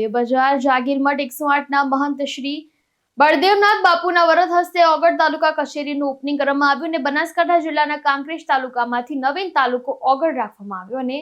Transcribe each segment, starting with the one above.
દેવબજાર જાગીરમઠ એકસો આઠના મહંત શ્રી બળદેવનાથ બાપુના વરદ હસ્તે ઓગળ તાલુકા કચેરીનું ઓપનિંગ કરવામાં આવ્યું અને બનાસકાંઠા જિલ્લાના કાંકરેજ તાલુકામાંથી નવીન તાલુકો ઓગળ રાખવામાં આવ્યો અને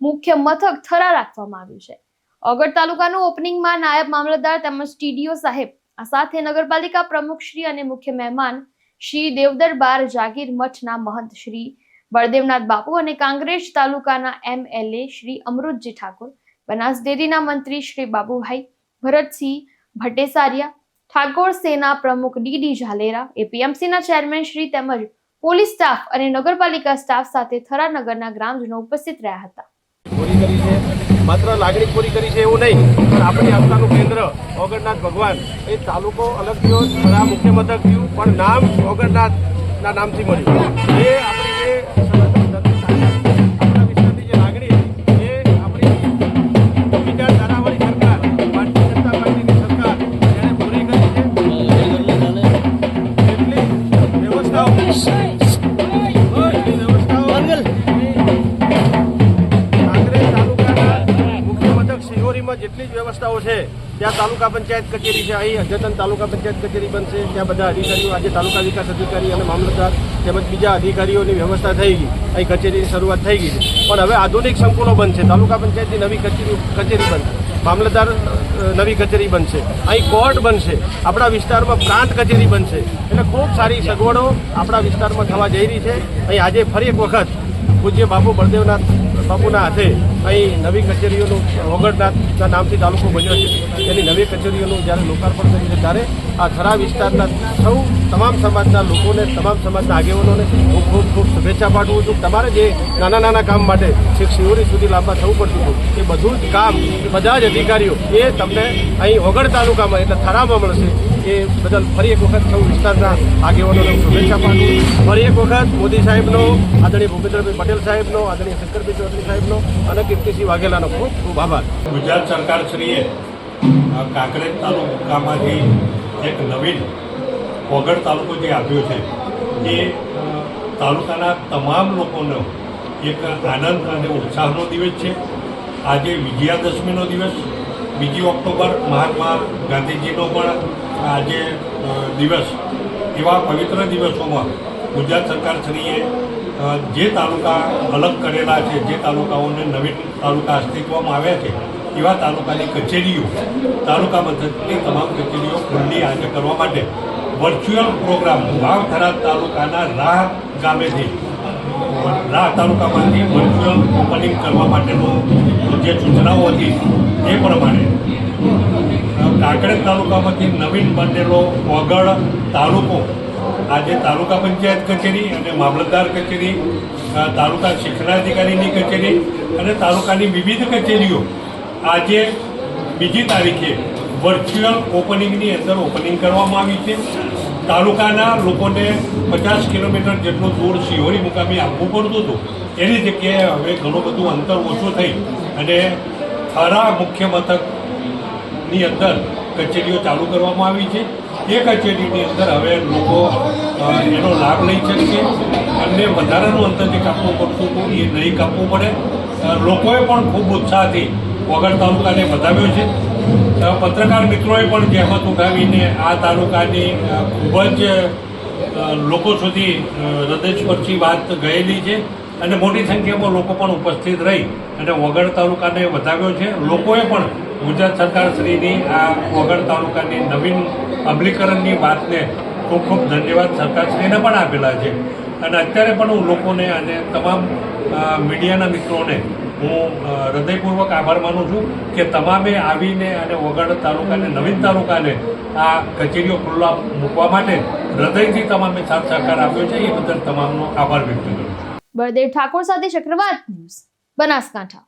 મુખ્ય મથક થરા રાખવામાં આવ્યું છે. ઓગળ તાલુકાનું ઓપનિંગમાં નાયબ મામલતદાર તેમજ ટીડીઓ સાહેબ, આ સાથે નગરપાલિકા પ્રમુખ શ્રી અને મુખ્ય મહેમાન શ્રી દેવદરબાર જાગીર મઠના મહંત શ્રી બળદેવનાથ બાપુ અને કાંગ્રેજ તાલુકાના એમએલએ શ્રી અમૃતજી ઠાકોર બનાસ ડેરીના મંત્રી શ્રી બાબુભાઈ ભરતસિંહ ભટ્ટેસારિયા, ઠાકોર સેના પ્રમુખ ડીડી ઝાલેરા, એપીએમસીના ચેરમેન શ્રી તેમજ પોલીસ સ્ટાફ અને નગરપાલિકા સ્ટાફ સાથે થરા ગ્રામજનો ઉપસ્થિત રહ્યા હતા. માત્ર લાગણી પૂરી કરી છે એવું નહીં, પણ આપણી આસ્થાનું કેન્દ્ર ઓગણનાથ ભગવાન. એ તાલુકો અલગ થયો મુખ્ય મથક થયું, પણ નામ ઓગણનાથના નામથી મળ્યું. એ આપણી છે, ત્યાં તાલુકા પંચાયત કચેરી છે. અહીં અદ્યતન તાલુકા પંચાયત કચેરી બનશે. ત્યાં બધા અધિકારીઓ, આજે તાલુકા વિકાસ અધિકારી અને મામલતદાર તેમજ બીજા અધિકારીઓની વ્યવસ્થા થઈ ગઈ. અહીં કચેરીની શરૂઆત થઈ ગઈ છે. પણ હવે આધુનિક સંકુલો બનશે. તાલુકા પંચાયતની નવી કચેરી કચેરી બનશે. મામલતદાર નવી કચેરી બનશે. અહીં કોર્ટ બનશે. આપણા વિસ્તારમાં પ્રાંત કચેરી બનશે. એટલે ખૂબ સારી સગવડો આપણા વિસ્તારમાં થવા જઈ રહી છે. અહીં આજે ફરી એક વખત પૂજ્ય બાપુ બળદેવનાથ બાપુના હાથે અહીં નવી કચેરીઓનું વગડના નામથી તાલુકો બન્યો છે. તેની નવી કચેરીઓનું જ્યારે લોકાર્પણ કર્યું છે, ત્યારે આ થરા વિસ્તારના સૌ તમામ સમાજના લોકોને, તમામ સમાજના આગેવાનોને હું ખૂબ ખૂબ શુભેચ્છા પાઠવું છું તમારે જે નાના નાના કામ માટે છેક શિવરી સુધી લાંબા થવું પડતું હતું. એ બધું જ કામ બધા જ અધિકારીઓ એ તમને અહીં ઓગળ તાલુકામાં એટલે થરામાં મળશે. એ બદલ ફરી એક વખત સૌ વિસ્તારના આગેવાનોને શુભેચ્છા પાઠવું ફરી એક વખત મોદી સાહેબનો, આદરણીય ભૂપેન્દ્રભાઈ પટેલ સાહેબનો, આદરણીય શંકરભાઈ ચૌધરી સાહેબનો અને કીર્તિસિંહ વાઘેલાનો ખૂબ ખૂબ આભાર. ગુજરાત સરકારશ્રીએ કાંકરેજ તાલુકામાંથી એક નવીન ઓગળ તાલુકો જે આપ્યો છે, એ તાલુકાના તમામ લોકોનો એક આનંદ અને ઉત્સાહનો દિવસ છે. આજે વિજયાદશમીનો દિવસ, બીજી ઓક્ટોબર મહાત્મા ગાંધીજીનો પણ આજે દિવસ. એવા પવિત્ર દિવસોમાં ગુજરાત સરકારશ્રીએ જે તાલુકા અલગ કરેલા છે, જે તાલુકાઓને નવીન તાલુકા અસ્તિત્વમાં આવ્યા છે, એવા તાલુકાની કચેરીઓ, તાલુકા મથકની તમામ કચેરીઓ ખુલ્લી આજે કરવા માટે વર્ચ્યુઅલ પ્રોગ્રામ વાવથરા તાલુકાના રાહ ગામેથી. રાહ તાલુકામાંથી વર્ચ્યુઅલ ઓપનિંગ કરવા માટેનો જે સૂચનાઓ હતી તે પ્રમાણે કાંકરેજ તાલુકામાંથી નવીન બનેલો વગડ તાલુકો, આજે તાલુકા પંચાયત કચેરી અને મામલતદાર કચેરી તાલુકા શિક્ષણાધિકારીની કચેરી અને તાલુકાની વિવિધ કચેરીઓ આજે બીજી તારીખે વર્ચ્યુઅલ ઓપનિંગની અંદર ઓપનિંગ કરવામાં આવી છે. તાલુકાના લોકોને પચાસ કિલોમીટર જેટલું દૂર શિહોરી મુકામે આપવું પડતું હતું. એની જગ્યાએ હવે ઘણું બધું અંતર ઓછું થઈ અને ખરા મુખ્ય મથકની અંદર કચેરીઓ ચાલુ કરવામાં આવી છે. એ કચેરીની અંદર હવે લોકો એનો લાભ લઈ શકશે. અને વધારાનું અંતર જે કાપવું પડતું હતું, એ નહીં કાપવું પડે. લોકોએ પણ ખૂબ ઉત્સાહથી વગર તાલુકાને બતાવ્યો છે. પત્રકાર મિત્રોએ પણ જહેમત ઉઠાવીને આ તાલુકાની ખૂબ જ લોકો સુધી હૃદયસ્પર્શી વાત ગયેલી છે અને મોટી સંખ્યામાં લોકો પણ ઉપસ્થિત રહી અને વગડ તાલુકાને વધાવ્યો છે. લોકોએ પણ ગુજરાત સરકારશ્રીની આ વગડ તાલુકાની નવીન અમલીકરણની વાતને ખૂબ ખૂબ ધન્યવાદ સરકારશ્રીને પણ આપેલા છે. અને અત્યારે પણ હું લોકોને અને તમામ મીડિયાના મિત્રોને હું હૃદયપૂર્વક આભાર માનું છું કે તમામે આવીને અને વગડ તાલુકાને, નવીન તાલુકાને આ કચેરીઓ ખુલ્લા મૂકવા માટે હૃદયથી તમામે સાથ સહકાર આપ્યો છે. એ બદલ તમામનો આભાર વ્યક્ત કરું છું. બળદેવ ઠાકોર સાથે ચક્રવાત ન્યૂઝ, બનાસકાંઠા.